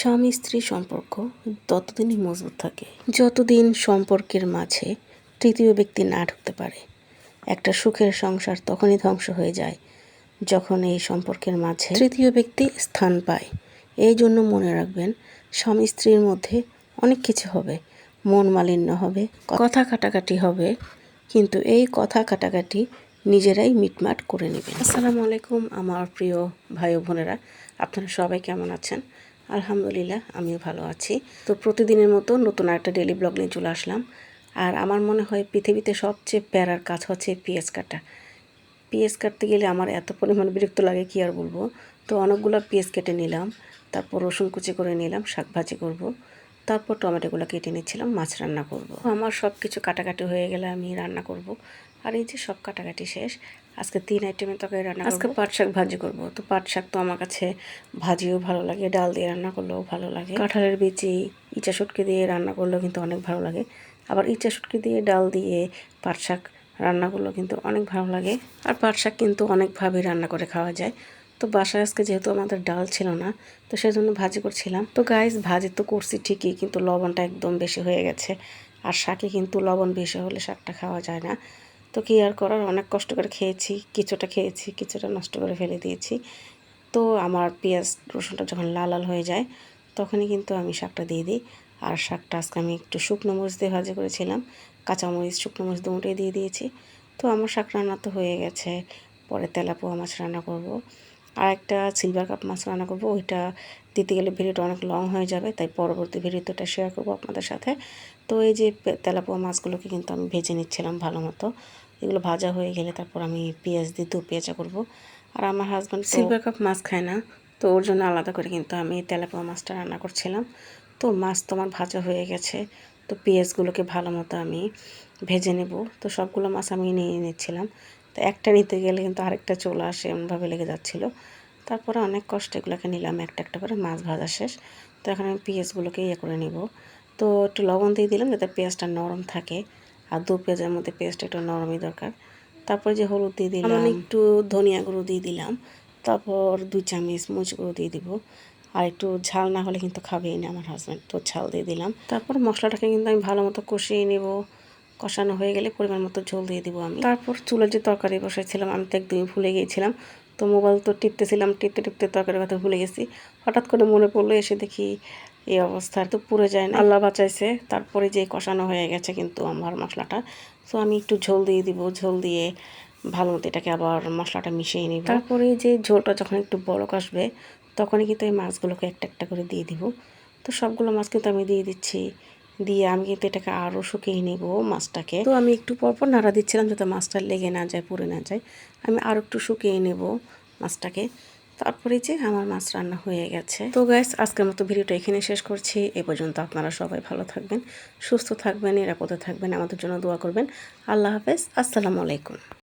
স্বামী স্ত্রী সম্পর্ক ততদিনই মজবুত থাকে। যতদিন সম্পর্কের মাঝে তৃতীয় ব্যক্তি না ঢুকতে পারে, একটা সুখের সংসার তখনই ধ্বংস হয়ে যায়, যখন এই সম্পর্কের মাঝে তৃতীয় ব্যক্তি স্থান পায়। এই জন্য মনে রাখবেন স্বামী স্ত্রীর মধ্যে অনেক কিছু হবে। মন মালিন্য হবে, কথা কাটাকাটি হবে, কিন্তু এই কথা কাটাকাটি নিজেরাই মিটমাট করে নেবেন। আসসালামু আলাইকুম, আমার প্রিয় ভাই বোনেরা। আপনারা সবাই কেমন আছেন? আলহামদুলিল্লাহ, আমিও ভালো আছি। তো প্রতিদিনের মতো নতুন একটা ডেলি ব্লগ নিয়ে চলে আসলাম। আর আমার মনে হয় পৃথিবীতে সবচেয়ে প্যারার কাজ হচ্ছে পেঁয়াজ কাটা। পেঁয়াজ কাটতে গেলে আমার এত পরিমাণ বিরক্ত লাগে, কি আর বলব? তো অনেকগুলো পেঁয়াজ কেটে নিলাম। তারপর রসুন কুচি করে নিলাম, শাক ভাজি করব। তারপর টমেটোগুলো কেটে নিচ্ছিলাম, মাছ রান্না করব। আমার সব কিছু কাটাকাটি হয়ে গেলে আমি রান্না করব। আর এই যে সব কাটাকাটি শেষ আজকে তিন আইটেমের তরকারি রান্না আজকে পাট শাক ভাজি করব। তো পাট শাক তো আমার কাছে ভাজিও ভালো লাগে ডাল দিয়ে রান্না করলেও ভালো লাগে। কাঁঠালের বিচি ইচা শুটকি দিয়ে রান্না করলেও কিন্তু অনেক ভালো লাগে। আবার ইচা শুটকি দিয়ে ডাল দিয়ে পাট শাক রান্না করলেও কিন্তু অনেক ভালো লাগে। আর পাট শাক কিন্তু অনেকভাবে রান্না করে খাওয়া যায়। তো বাসায় আজকে যেহেতু আমাদের ডাল ছিল না তো সেই জন্য ভাজি করছিলাম। তো গাইস ভাজি তো করছি ঠিকই কিন্তু লবণটা একদম বেশি হয়ে গেছে। আর শাকে কিন্তু লবণ বেশি হলে শাকটা খাওয়া যায় না। তো কী আর করার? অনেক কষ্ট করে খেয়েছি, কিছুটা খেয়েছি, কিছুটা নষ্ট করে ফেলে দিয়েছি। তো আমার পেঁয়াজ রসুনটা যখন লাল লাল হয়ে যায়, তখনই কিন্তু আমি শাকটা দিয়ে দিই। আর শাকটা আজকে আমি একটু শুকনো মরিচ দিয়ে ভাজি করেছিলাম কাঁচামরিচ শুকনো মরিচ দুটোই দিয়ে দিয়েছি। তো আমার শাক রান্না তো হয়ে গেছে, পরে তেলাপোয়া মাছ রান্না করব। আর একটা সিলভার কাপ মাছ রান্না করব, ওইটা দিতে গেলে ভিডিওটা অনেক লং হয়ে যাবে, তাই পরবর্তী ভিডিওটা শেয়ার করব আপনাদের সাথে। তো এই যে তেলাপোয়া মাছগুলোকে কিন্তু আমি ভেজে নিচ্ছিলাম ভালো মতো। এগুলো ভাজা হয়ে গেলে তারপর আমি পেঁয়াজ দিয়ে দু পেঁয়াজা করব। আর আমার হাজব্যান্ড সিলভার কাপ মাছ খায় না, তো ওর জন্য আলাদা করে কিন্তু আমি তেলাপোয়া মাছটা রান্না করছিলাম। তো মাছ তো আমার ভাজা হয়ে গেছে, তো পেঁয়াজগুলোকে ভালো মতো আমি ভেজে নেব। তো সবগুলো মাছ আমি নিয়ে নিচ্ছিলাম। তো একটা নিতে গেলে কিন্তু আরেকটা চলে আসে, এমনভাবে লেগে যাচ্ছিল। তারপরে অনেক কষ্ট এগুলোকে নিলাম, একটা একটা করে মাছ ভাজা শেষ। তো এখন আমি পেঁয়াজগুলোকে ইয়ে করে নিব। তো একটু লবণ দিয়ে দিলাম যাতে পেঁয়াজটা নরম থাকে। আর দু পেঁয়াজের মধ্যে পেঁয়াজটা একটু নরমই দরকার। তারপরে যে হলুদ দিয়ে দিলাম একটু ধনিয়া গুঁড়ো দিয়ে দিলাম। তারপর দুই চামচ মরিচ গুঁড়ো দিয়ে দিব। আর একটু ঝাল না হলে কিন্তু খাবেই না আমার হাজব্যান্ড তো ঝাল দিয়ে দিলাম। তারপর মশলাটাকে কিন্তু আমি ভালো মতো কষিয়ে নেব। কষানো হয়ে গেলে পরিমাণ মতো ঝোল দিয়ে দিব আমি। তারপর চুলের যে তরকারি বসাইছিলাম আমি তো একদমই ভুলে গিয়েছিলাম। তো মোবাইল তো টিপতেছিলাম টিপতে টিপতে তরকারির কথা ভুলে গেছি। হঠাৎ করে মনে পড়ল এসে দেখি এই অবস্থা তো পুড়ে যায় না। আল্লাহ বাঁচাইছে তারপরে যে কষানো হয়ে গেছে কিন্তু আমার মশলাটা। তো আমি একটু ঝোল দিয়ে দিব ঝোল দিয়ে ভালো মতো এটাকে আবার মশলাটা মিশিয়ে নিব। তারপরে যে ঝোলটা যখন একটু বড়ক আসবে তখনই কিন্তু এই মাছগুলোকে একটা একটা করে দিয়ে দিব। তো সবগুলো মাছ কিন্তু আমি দিয়ে দিচ্ছি। দিয়ে আমি কিন্তু এটাকে আরও শুকিয়ে নেব মাছটাকে। তো আমি একটু পরপর নাড়া দিচ্ছিলাম যাতে মাছটা লেগে না যায় পুড়ে না যায়। আমি আরও একটু শুকিয়ে নেব মাছটাকে। তারপরে যে আমার মাছ রান্না হয়ে গেছে। তো গ্যাস আজকের মতো ভিডিওটা এখানে শেষ করছি। এ পর্যন্ত আপনারা সবাই ভালো থাকবেন, সুস্থ থাকবেন, নিরাপদে থাকবেন। আমাদের জন্য দোয়া করবেন। আল্লাহ হাফেজ, আসসালামু আলাইকুম।